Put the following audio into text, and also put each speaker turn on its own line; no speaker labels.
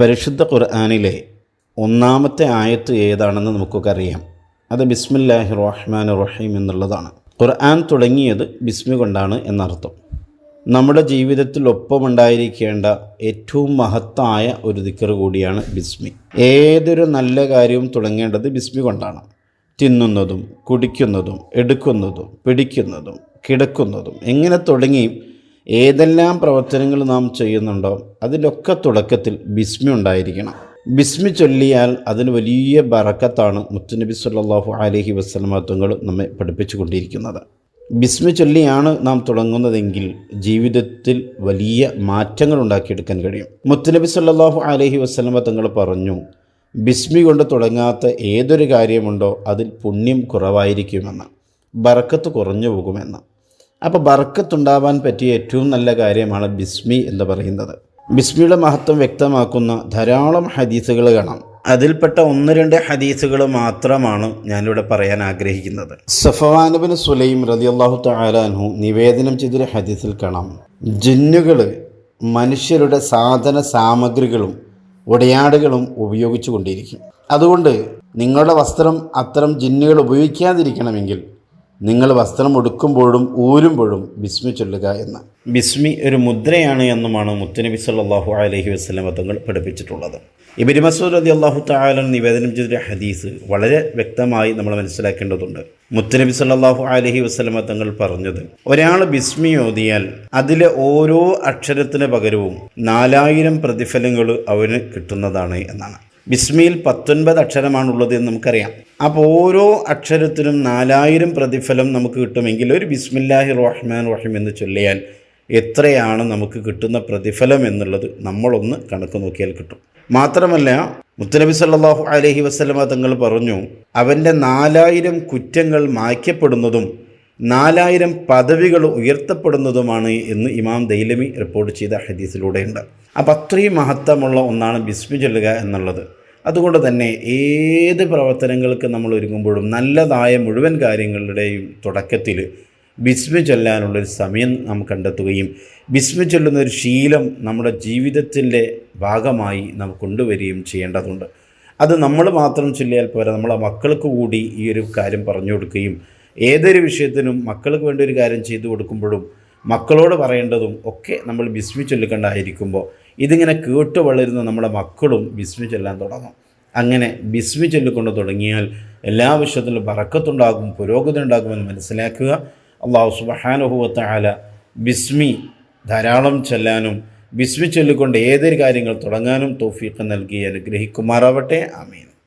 പരിശുദ്ധ ഖുർആാനിലെ ഒന്നാമത്തെ ആയത്ത് ഏതാണെന്ന് നമുക്കൊക്കെ അറിയാം. അത് ബിസ്മില്ലാഹി റഹ്മാൻ റഹീം എന്നുള്ളതാണ്. ഖുർആൻ തുടങ്ങിയത് ബിസ്മി കൊണ്ടാണ് എന്നർത്ഥം. നമ്മുടെ ജീവിതത്തിൽ ഒപ്പമുണ്ടായിരിക്കേണ്ട ഏറ്റവും മഹത്തായ ഒരു ദിക്കർ കൂടിയാണ് ബിസ്മി. ഏതൊരു നല്ല കാര്യവും തുടങ്ങേണ്ടത് ബിസ്മി കൊണ്ടാണ്. തിന്നുന്നതും കുടിക്കുന്നതും എടുക്കുന്നതും പിടിക്കുന്നതും കിടക്കുന്നതും എങ്ങനെ തുടങ്ങി ഏതെല്ലാം പ്രവർത്തനങ്ങൾ നാം ചെയ്യുന്നുണ്ടോ അതിലൊക്കെ തുടക്കത്തിൽ ബിസ്മി ഉണ്ടായിരിക്കണം. ബിസ്മി ചൊല്ലിയാൽ അതിന് വലിയ ബറക്കത്താണ് മുത്തുനബി സല്ലാഹു അലഹി വസ്ലമ തങ്ങൾ നമ്മെ പഠിപ്പിച്ചു കൊണ്ടിരിക്കുന്നത് ബിസ്മി ചൊല്ലിയാണ് നാം തുടങ്ങുന്നതെങ്കിൽ ജീവിതത്തിൽ വലിയ മാറ്റങ്ങൾ ഉണ്ടാക്കിയെടുക്കാൻ കഴിയും. മുത്തുനബി സല്ലാഹു അലഹി വസ്ലമ തങ്ങൾ പറഞ്ഞു ബിസ്മി കൊണ്ട് തുടങ്ങാത്ത ഏതൊരു കാര്യമുണ്ടോ അതിൽ പുണ്യം കുറവായിരിക്കുമെന്ന് ബറക്കത്ത് കുറഞ്ഞു പോകുമെന്ന്. അപ്പോൾ ബർക്കത്തുണ്ടാവാൻ പറ്റിയ ഏറ്റവും നല്ല കാര്യമാണ് ബിസ്മി എന്ന് പറയുന്നത്. ബിസ്മിയുടെ മഹത്വം വ്യക്തമാക്കുന്ന ധാരാളം ഹദീസുകൾ കാണാം. അതിൽപ്പെട്ട ഒന്ന് രണ്ട് ഹദീസുകൾ മാത്രമാണ് ഞാനിവിടെ പറയാൻ ആഗ്രഹിക്കുന്നത്. സഫവാനബിൻ സുലൈം റതി അള്ളാഹു താലാനു നിവേദനം ചെയ്തൊരു ഹദീസിൽ കാണാം. ജിന്നുകൾ മനുഷ്യരുടെ സാധന സാമഗ്രികളും ഉടയാടുകളും ഉപയോഗിച്ചു കൊണ്ടിരിക്കും അതുകൊണ്ട് നിങ്ങളുടെ വസ്ത്രം അത്തരം ജിന്നുകൾ ഉപയോഗിക്കാതിരിക്കണമെങ്കിൽ നിങ്ങൾ വസ്ത്രം ഉടുക്കുമ്പോഴും ഊരുമ്പോഴും ബിസ്മി ചൊല്ലുക എന്ന്. ബിസ്മി ഒരു മുദ്രയാണ് എന്നുമാണ് മുത്തനബി സല്ലാഹു അലഹി വസ്ലം തങ്ങൾ പഠിപ്പിച്ചിട്ടുള്ളത്. ഇബിരി മസൂദ് അലി അള്ളാഹു താലൻ നിവേദനം ചെയ്ത ഹദീസ് വളരെ വ്യക്തമായി നമ്മൾ മനസ്സിലാക്കേണ്ടതുണ്ട്. മുത്തനബി സല്ലാഹു അലഹി വസ്ലമ തങ്ങൾ പറഞ്ഞത് ഒരാൾ ബിസ്മി ഓതിയാൽ അതിലെ ഓരോ അക്ഷരത്തിന് പകരവും നാലായിരം പ്രതിഫലങ്ങൾ അവന് കിട്ടുന്നതാണ് എന്നാണ്. ബിസ്മിയിൽ പത്തൊൻപത് അക്ഷരമാണുള്ളത് എന്ന് നമുക്കറിയാം. അപ്പോൾ ഓരോ അക്ഷരത്തിനും നാലായിരം പ്രതിഫലം നമുക്ക് കിട്ടുമെങ്കിൽ ഒരു ബിസ്മില്ലാഹി റഹ്മാൻ റഹീം എന്ന് ചൊല്ലിയാൽ എത്രയാണ് നമുക്ക് കിട്ടുന്ന പ്രതിഫലം എന്നുള്ളത് നമ്മളൊന്ന് കണക്ക് നോക്കിയാൽ കിട്ടും. മാത്രമല്ല മുത്തനബി സല്ലാഹു അലഹി വസ്ലമ തങ്ങൾ പറഞ്ഞു അവന്റെ നാലായിരം കുറ്റങ്ങൾ മായ്ക്കപ്പെടുന്നതും നാലായിരം പദവികൾ ഉയർത്തപ്പെടുന്നതുമാണ് എന്ന് ഇമാം ദൈലമി റിപ്പോർട്ട് ചെയ്ത ഹദീസിലൂടെയുണ്ട്. അപ്പം അത്രയും മഹത്വമുള്ള ഒന്നാണ് ബിസ്മി ചൊല്ലുക എന്നുള്ളത്. അതുകൊണ്ട് തന്നെ ഏത് പ്രവർത്തനങ്ങൾക്ക് നമ്മൾ ഒരുങ്ങുമ്പോഴും നല്ലതായ മുഴുവൻ കാര്യങ്ങളുടെയും തുടക്കത്തിൽ ബിസ്മി ചൊല്ലാനുള്ളൊരു സമയം നാം കണ്ടെത്തുകയും ബിസ്മി ചൊല്ലുന്ന ഒരു ശീലം നമ്മുടെ ജീവിതത്തിന്റെ ഭാഗമായി നാം കൊണ്ടുവരികയും ചെയ്യേണ്ടതുണ്ട്. അത് നമ്മൾ മാത്രം ചൊല്ലിയാൽ പോരാ നമ്മളെ മക്കൾക്ക് കൂടി ഈ ഒരു കാര്യം പറഞ്ഞു കൊടുക്കുകയും ഏതൊരു വിഷയത്തിനും മക്കൾക്ക് വേണ്ടി ഒരു കാര്യം ചെയ്തു കൊടുക്കുമ്പോഴും മക്കളോട് പറയേണ്ടതും ഒക്കെ നമ്മൾ ബിസ്മി ചൊല്ലിക്കണ്ടായിരിക്കുമ്പോൾ ഇതിങ്ങനെ കേട്ട് വളരുന്ന നമ്മുടെ മക്കളും ബിസ്മി ചൊല്ലാൻ തുടങ്ങും. അങ്ങനെ ബിസ്മി ചൊല്ലിക്കൊണ്ട് തുടങ്ങിയാൽ എല്ലാ വിഷയത്തിലും പറക്കത്തുണ്ടാകും പുരോഗതി ഉണ്ടാകുമെന്ന് മനസ്സിലാക്കുക. അള്ളാഹു സുബഹാനുഭവത്ത ബിസ്മി ധാരാളം ചെല്ലാനും ബിസ്മി ചൊല്ലിക്കൊണ്ട് ഏതൊരു കാര്യങ്ങൾ തുടങ്ങാനും തോഫീക്ക് നൽകി അനുഗ്രഹിക്കുമാറാവട്ടെ. ആമീൻ.